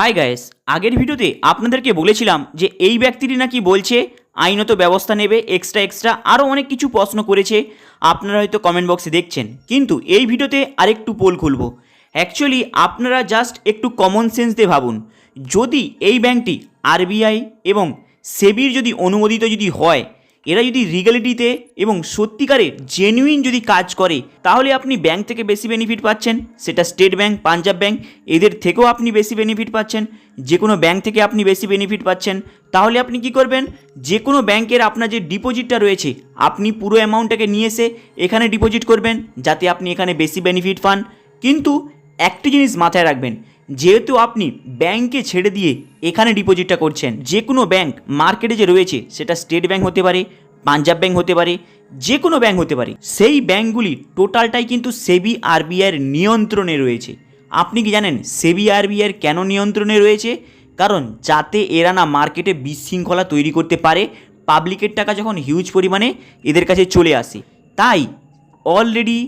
High guys আগের ভিডিওতে আপনাদেরকে বলেছিলাম যে এই ব্যক্তিটি নাকি বলছে আইনত ব্যবস্থা নেবে এক্সট্রা এক্সট্রা আরও অনেক কিছু প্রশ্ন করেছে। আপনারা হয়তো কমেন্ট বক্সে দেখছেন। কিন্তু এই ভিডিওতে আরেকটু পোল খুলব। অ্যাকচুয়ালি আপনারা জাস্ট একটু কমন সেন্স দিয়ে ভাবুন। যদি এই ব্যাংকটি আরবিআই এবং সেবির যদি অনুমোদিত যদি হয় এরা যদি রিগালিটিতে এবং সত্যিকারের জেনুইন যদি কাজ করে, তাহলে আপনি ব্যাংক থেকে বেশি বেনিফিট পাচ্ছেন। সেটা স্টেট ব্যাংক পাঞ্জাব ব্যাংক এদের থেকেও আপনি বেশি বেনিফিট পাচ্ছেন। যে কোনো ব্যাংক থেকে আপনি বেশি বেনিফিট পাচ্ছেন। তাহলে আপনি কি করবেন? যে কোনো ব্যাংকের আপনার যে ডিপোজিটটা রয়েছে, আপনি পুরো অ্যামাউন্টটাকে নিয়ে এসে এখানে ডিপোজিট করবেন, যাতে আপনি এখানে বেশি বেনিফিট পান। কিন্তু একটি জিনিস মাথায় রাখবেন যেহেতু আপনি ব্যাংকে ছেড়ে দিয়ে এখানে ডিপোজিটটা করছেন, যে কোনো ব্যাংক মার্কেটে যে রয়েছে সেটা স্টেট ব্যাংক হতে পারে, পাঞ্জাব ব্যাংক হতে পারে, যে কোনো ব্যাংক হতে পারে, সেই ব্যাংকগুলি টোটালটাই কিন্তু সেবি আরবিআইয়ের নিয়ন্ত্রণে রয়েছে। আপনি কি জানেন সেবি আরবিআইয়ের কেন নিয়ন্ত্রণে রয়েছে? কারণ যাতে এরা না মার্কেটে বিশৃঙ্খলা তৈরি করতে পারে, পাবলিকের টাকা যখন হিউজ পরিমাণে এদের কাছে চলে আসে। তাই already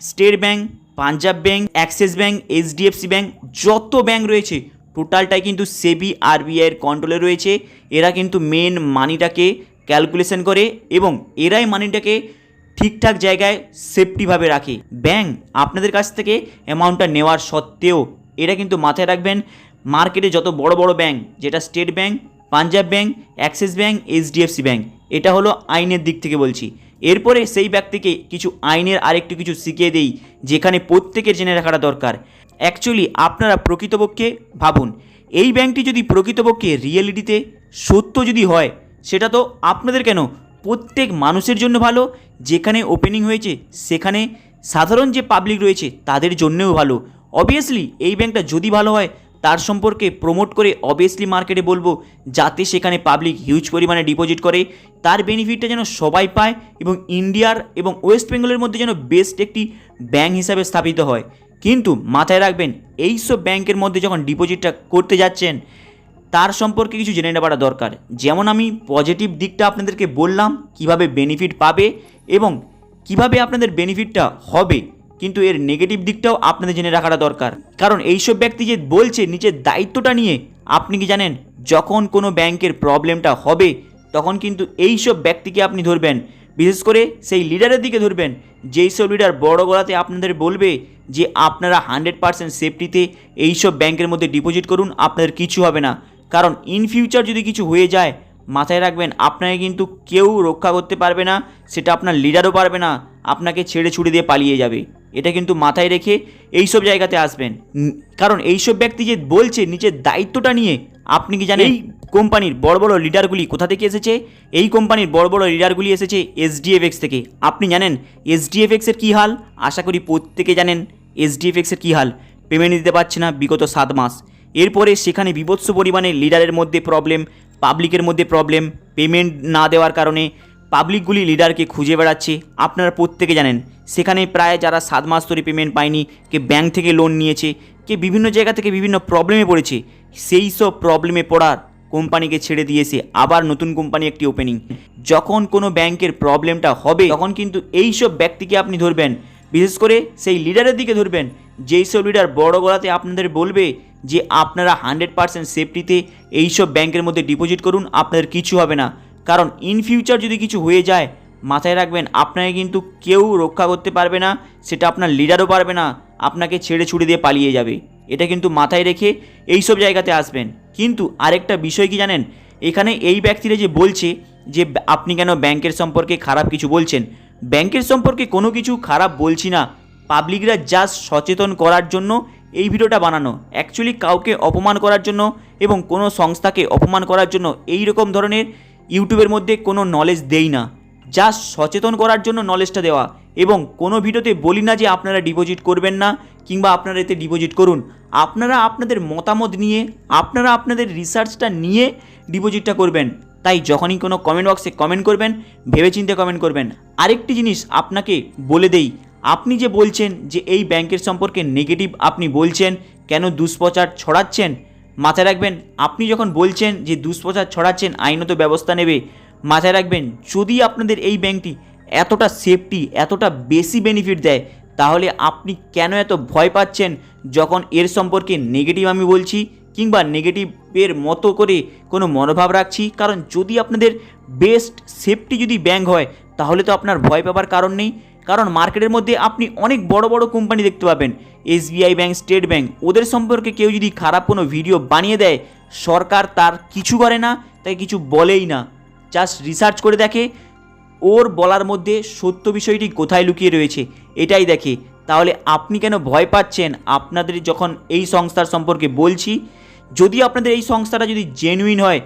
state bank Punjab bank Axis bank HDFC bank যত ব্যাংক রয়েছে, টোটালটাই কিন্তু সেবি আরবিআইয়ের কন্ট্রোলে রয়েছে। এরা কিন্তু মেন মানিটাকে ক্যালকুলেশন করে এবং এরাই মানিটাকে ঠিকঠাক জায়গায় সেফটিভাবে রাখে। ব্যাংক আপনাদের কাছ থেকে অ্যামাউন্টটা নেওয়ার সত্ত্বেও এটা কিন্তু মাথায় রাখবেন মার্কেটে যত বড় বড় ব্যাংক, যেটা state bank Punjab bank, Axis bank HDFC bank এটা হলো আইনের দিক থেকে বলছি। এরপরে সেই ব্যক্তিকে কিছু আইনের আরেকটু কিছু শিখিয়ে দেই, যেখানে প্রত্যেকের জেনে রাখাটা দরকার। অ্যাকচুয়ালি আপনারা প্রকৃতপক্ষে ভাবুন, এই ব্যাংকটি যদি প্রকৃতপক্ষে রিয়েলিটিতে সত্য যদি হয়, সেটা তো আপনাদের কেন? প্রত্যেক মানুষের জন্য ভালো, যেখানে ওপেনিং হয়েছে, সেখানে সাধারণ যে পাবলিক রয়েছে, তাদের জন্যেও ভালো। অবভিয়াসলি এই ব্যাংকটা যদি ভালো হয় তার সম্পর্কে প্রমোট করে অবভিয়াসলি মার্কেটে বলব, যাতে সেখানে পাবলিক হিউজ পরিমাণে ডিপোজিট করে। তার বেনিফিটটা যেন সবাই পায় এবং ইন্ডিয়ার এবং ওয়েস্ট বেঙ্গলের মধ্যে যেন বেস্ট একটি ব্যাংক হিসাবে স্থাপিত হয়। কিন্তু মাথায় রাখবেন, এইসব ব্যাংকের মধ্যে যখন ডিপোজিটটা করতে যাচ্ছেন, তার সম্পর্কে কিছু জেনে নেওয়াটা দরকার। যেমন আমি পজিটিভ দিকটা আপনাদেরকে বললাম, কীভাবে বেনিফিট পাবে এবং কীভাবে আপনাদের বেনিফিটটা হবে। কিন্তু এর নেগেটিভ দিকটাও আপনাদের জেনে রাখাটা দরকার। কারণ এইসব ব্যক্তি যে বলছে নিজের দায়িত্বটা নিয়ে, আপনি কি জানেন, যখন কোনো ব্যাংকের প্রবলেমটা হবে, তখন কিন্তু এইসব ব্যক্তিকে আপনি ধরবেন। বিশেষ করে সেই লিডারের দিকে ধরবেন যেই সব লিডার বড় গলাতে আপনাদের বলবে যে আপনারা হান্ড্রেড পার্সেন্ট সেফটিতে এইসব ব্যাংকের মধ্যে ডিপোজিট করুন, আপনাদের কিছু হবে না। কারণ ইন ফিউচার যদি কিছু হয়ে যায়, মাথায় রাখবেন, আপনাকে কিন্তু কেউ রক্ষা করতে পারবে না, সেটা আপনার লিডারও পারবে না, আপনাকে ছেড়ে ছুড়ে দিয়ে পালিয়ে যাবে। এটা কিন্তু মাথায় রেখে এইসব জায়গাতে আসবেন। কারণ এইসব ব্যক্তি যে বলছে নিজের দায়িত্বটা নিয়ে আপনি কি জানেন? এই কোম্পানির বড় বড় লিডারগুলি কোথা থেকে এসেছে? এই কোম্পানির বড় বড় লিডারগুলি এসেছে এসডিএফএক্স থেকে। আপনি জানেন এসডিএফএক্সের কী হাল? আশা করি প্রত্যেকে জানেন এসডিএফএক্সের কী হাল। পেমেন্ট দিতে পারছে না বিগত সাত মাস। এরপরে সেখানে বিভৎস পরিমাণে লিডারের মধ্যে প্রবলেম পাবলিকের মধ্যে প্রবলেম পেমেন্ট না দেওয়ার কারণে পাবলিকগুলি লিডারকে খুঁজে বেড়াচ্ছে। আপনারা প্রত্যেকে জানেন, সেখানে প্রায় যারা সাত মাস ধরে পেমেন্ট পায়নি, কে ব্যাংক থেকে লোন নিয়েছে, কে বিভিন্ন জায়গা থেকে বিভিন্ন প্রবলেমে পড়েছে, সেই সব প্রবলেমে পড়ার কোম্পানিকে ছেড়ে দিয়েছে আবার নতুন কোম্পানি একটি ওপেনিং যখন কোনো ব্যাংকের প্রবলেমটা হবে, তখন কিন্তু এই সব ব্যক্তিকে আপনি ধরবেন। বিশেষ করে সেই লিডারের দিকে ধরবেন, যেই সব লিডার বড় গলাতে আপনাদের বলবে যে, আপনারা হান্ড্রেড পার্সেন্ট সেফটিতে এইসব ব্যাংকের মধ্যে ডিপোজিট করুন, আপনাদের কিছু হবে না। কারণ ইন ফিউচার যদি কিছু হয়ে যায়, মাথায় রাখবেন, আপনাকে কিন্তু কেউ রক্ষা করতে পারবে না, সেটা আপনার লিডারও পারবে না, আপনাকে ছেড়ে ছুড়ে দিয়ে পালিয়ে যাবে। এটা কিন্তু মাথায় রেখে এইসব জায়গাতে আসবেন। কিন্তু আরেকটা বিষয় কি জানেন? এখানে এই ব্যক্তিরা যে বলছে যে আপনি কেন ব্যাংকের সম্পর্কে খারাপ কিছু বলছেন, ব্যাংকের সম্পর্কে কোনো কিছু খারাপ বলছি না। পাবলিকরা জাস্ট সচেতন করার জন্য এই ভিডিওটা বানানো। অ্যাকচুয়ালি কাউকে অপমান করার জন্য এবং কোনো সংস্থাকে অপমান করার জন্য এই রকম ধরনের ইউটিউবের মধ্যে কোনো নলেজ দেই না। যা সচেতন করার জন্য নলেজটা দেওয়া। এবং কোনো ভিডিওতে বলি না যে আপনারা ডিপোজিট করবেন না কিংবা আপনারা এতে ডিপোজিট করুন। আপনারা আপনাদের মতামত নিয়ে, আপনারা আপনাদের রিসার্চটা নিয়ে ডিপোজিটটা করবেন। তাই যখনই কোনো কমেন্ট বক্সে কমেন্ট করবেন, ভেবেচিন্তে কমেন্ট করবেন। আরেকটি জিনিস আপনাকে বলে দেই। আপনি যে বলছেন যে এই ব্যাংকের সম্পর্কে নেগেটিভ আপনি বলছেন, কেন দুষ্প্রচার ছড়াচ্ছেন? মাথায় রাখবেন, আপনি যখন বলছেন যে দুষ্প্রচার ছড়াচ্ছেন, আইনত ব্যবস্থা নেবে, মাথায় রাখবেন, যদি আপনাদের এই ব্যাংকটি এতটা সেফটি এতটা বেশি বেনিফিট দেয়, তাহলে আপনি কেন এত ভয় পাচ্ছেন যখন এর সম্পর্কে নেগেটিভ আমি বলছি কিংবা নেগেটিভের মতো করে কোনো মনোভাব রাখছি? কারণ যদি আপনাদের বেস্ট সেফটি যদি ব্যাংক হয়, তাহলে তো আপনার ভয় পাবার কারণ নেই। কারণ মার্কেটের মধ্যে আপনি অনেক বড় বড় কোম্পানি দেখতে পাবেন। এসবিআই ব্যাংক, স্টেট ব্যাংক, ওদের সম্পর্কে কেউ যদি খারাপ কোনো ভিডিও বানিয়ে দেয়, সরকার তার কিছু করে না তাই কিছু বলেই না। জাস্ট রিসার্চ করে দেখে, ওর বলার মধ্যে সত্য বিষয়টি কোথায় লুকিয়ে রয়েছে, এটাই দেখে। তাহলে আপনি কেন ভয় পাচ্ছেন? আপনাদের যখন এই সংস্থার সম্পর্কে বলছি, যদি আপনাদের এই সংস্থাটা যদি জেনুইন হয়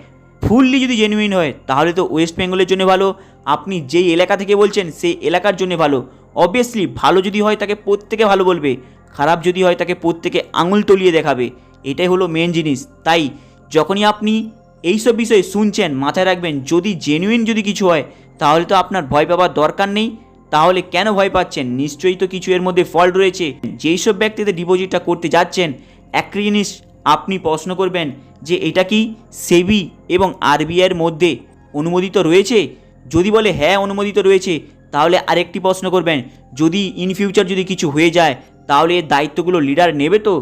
ফুললি যদি জেনুইন হয়, তাহলে তো ওয়েস্ট বেঙ্গলের জন্য ভালো। আপনি যেই এলাকা থেকে বলছেন, সেই এলাকার জন্য ভালো। অবভিয়াসলি ভালো যদি হয়, তাকে প্রত্যেকে ভালো বলবে। খারাপ যদি হয়, তাকে প্রত্যেকে আঙুল তলিয়ে দেখাবে। এটাই হলো মেন জিনিস। তাই যখনই আপনি এইসব বিষয়ে শুনছেন, মাথায় রাখবেন, যদি জেনুইন যদি কিছু হয়, তাহলে তো আপনার ভয় পাবার দরকার নেই। তাহলে কেন ভয় পাচ্ছেন? নিশ্চয়ই তো কিছু এর মধ্যে ফল্ট রয়েছে। যেই সব ব্যক্তিদের ডিপোজিটটা করতে যাচ্ছেন, একটা জিনিস আপনি প্রশ্ন করবেন যে এটা কি সেবি এবং আরবিআইয়ের মধ্যে অনুমোদিত রয়েছে? যদি বলে হ্যাঁ অনুমোদিত রয়েছে, তাহলে আরেকটি প্রশ্ন করবেন। যদি ইন ফিউচার যদি কিছু হয়ে যায়, তাহলে এর দায়িত্বগুলো লিডার নেবে তো?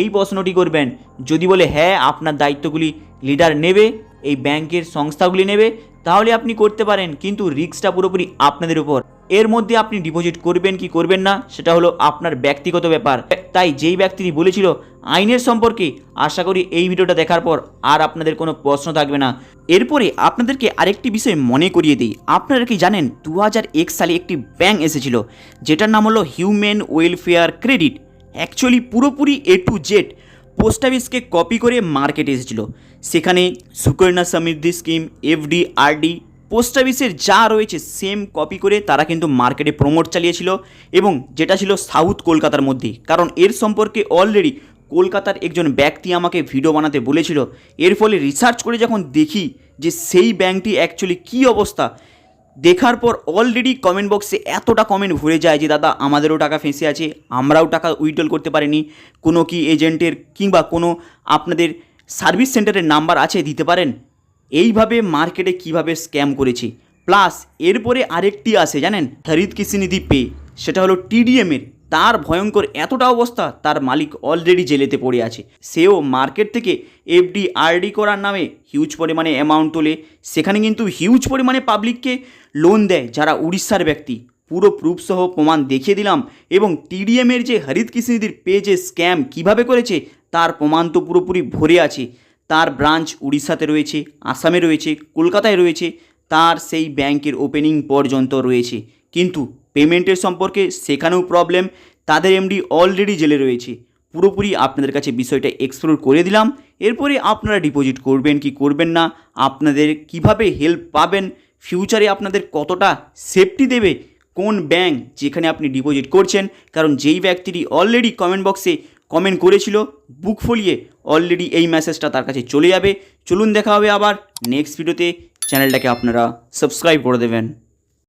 এই প্রশ্নটি করবেন। যদি বলে হ্যাঁ আপনার দায়িত্বগুলি লিডার নেবে, এই ব্যাংকের সংস্থাগুলি নেবে তাহলে আপনি করতে পারেন, কিন্তু রিস্কটা পুরোপুরি আপনাদের উপর। এর মধ্যে আপনি ডিপোজিট করবেন কি করবেন না, সেটা হলো আপনার ব্যক্তিগত ব্যাপার। তাই যেই ব্যক্তিটি বলেছিল আইনের সম্পর্কে, আশা করি এই ভিডিওটা দেখার পর আর আপনাদের কোনো প্রশ্ন থাকবে না। এরপরে আপনাদেরকে আরেকটি বিষয় মনে করিয়ে দিই। আপনারা কি জানেন দু সালে একটি ব্যাঙ্ক এসেছিল, যেটার নাম হলো হিউম্যান ওয়েলফেয়ার ক্রেডিট অ্যাকচুয়ালি পুরোপুরি এ টু জেড পোস্ট অফিসকে কপি করে মার্কেটে এসেছিল। সেখানে Sukanya Samriddhi scheme, FD, RD, post অফিসের যা রয়েছে সেম কপি করে তারা কিন্তু মার্কেটে প্রমোট চালিয়েছিল এবং যেটা ছিল সাউথ কলকাতার মধ্যে। কারণ এর সম্পর্কে অলরেডি কলকাতার একজন ব্যক্তি আমাকে ভিডিও বানাতে বলেছিল। এর ফলে রিসার্চ করে যখন দেখি যে সেই ব্যাংকটি অ্যাকচুয়ালি কী অবস্থা দেখার পর অলরেডি কমেন্ট বক্সে এতটা কমেন্ট ভরে যায় যে, দাদা, আমাদেরও টাকা ফেঁসে আছে, আমরাও টাকা উইড্রল করতে পারিনি। কোনো কি এজেন্টের কিংবা কোনো আপনাদের সার্ভিস সেন্টারের নাম্বার আছে, দিতে পারেন? এইভাবে মার্কেটে কীভাবে স্ক্যাম করেছে? প্লাস এরপরে আরেকটি আসে, জানেন? হরিত কিসিনিধি পে সেটা হলো টিডিএমের তার ভয়ঙ্কর এতটা অবস্থা তার মালিক অলরেডি জেলেতে পড়ে আছে। সেও মার্কেট থেকে এফডি আরডি করার নামে হিউজ পরিমাণে অ্যামাউন্ট তোলে। সেখানে কিন্তু হিউজ পরিমাণে পাবলিককে লোন দেয়, যারা উড়িষ্যার ব্যক্তি। পুরো প্রুফ সহ প্রমাণ দেখিয়ে দিলাম এবং টিডিএমের যে হরিত কৃষিনিধির পে যে স্ক্যাম কীভাবে করেছে, তার প্রমাণ তো পুরোপুরি ভরে আছে। তার ব্রাঞ্চ উড়িষ্যাতে রয়েছে, আসামে রয়েছে, কলকাতায় রয়েছে, তার সেই ব্যাংকের ওপেনিং পর্যন্ত রয়েছে। কিন্তু পেমেন্টের সম্পর্কে সেখানেও প্রবলেম তাদের এমডি অলরেডি জেলে রয়েছে। পুরোপুরি আপনাদের কাছে বিষয়টা এক্সপ্লোর করে দিলাম। এরপরে আপনারা ডিপোজিট করবেন কি করবেন না, আপনাদের কীভাবে হেল্প পাবেন ফিউচারে আপনাদের কতটা সেফটি দেবে, কোন ব্যাংক যেখানে আপনি ডিপোজিট করছেন, কারণ যেই ব্যক্তিটি অলরেডি কমেন্ট বক্সে কমেন্ট করেছিল বুক ফলিয়ে অলরেডি এই মেসেজটা তার কাছে চলে যাবে। চলুন দেখা হবে আবার। নেক্সট ভিডিওতে চ্যানেলটাকে আপনারা সাবস্ক্রাইব করে দেবেন।